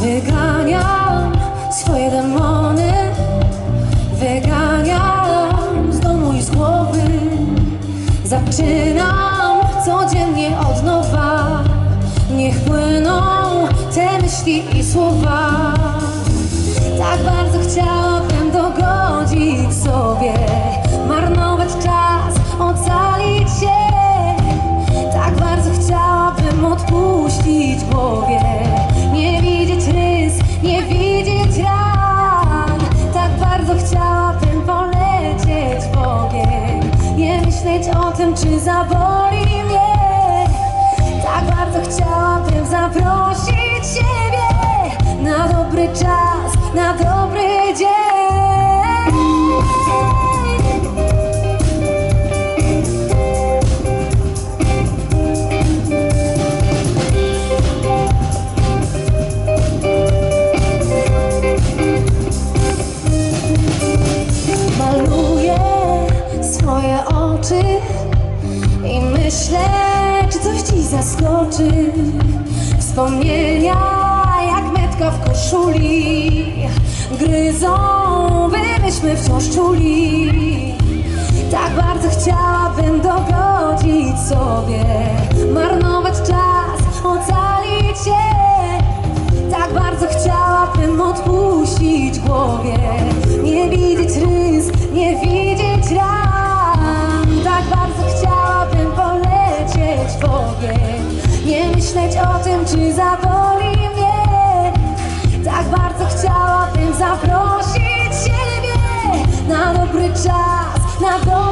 Wyganiam swoje demony. Wyganiam z domu i z głowy. Zaczynam codziennie od nowa Niech płyną te myśli i słowa. Tak bardzo chciałabym dogodzić sobie Marnować czas, ocalić się. Tak bardzo chciałabym odpuścić głowie. Nie widzieć rys, nie widzieć ran. Tak bardzo chciałabym polecieć w ogień. Nie myśleć o tym, czy zaboli chciałabym zaprosić siebie Na dobry czas, na dobry dzień. Maluję swoje oczy i myślę, ci zaskoczy. Wspomnienia jak metka w koszuli gryzą, myśmy wciąż czuli. Tak bardzo chciałabym dogodzić sobie, marnować czas, ocalić się. Tak bardzo chciałabym odpuścić głowie zaprosić siebie Na dobry czas, na dobry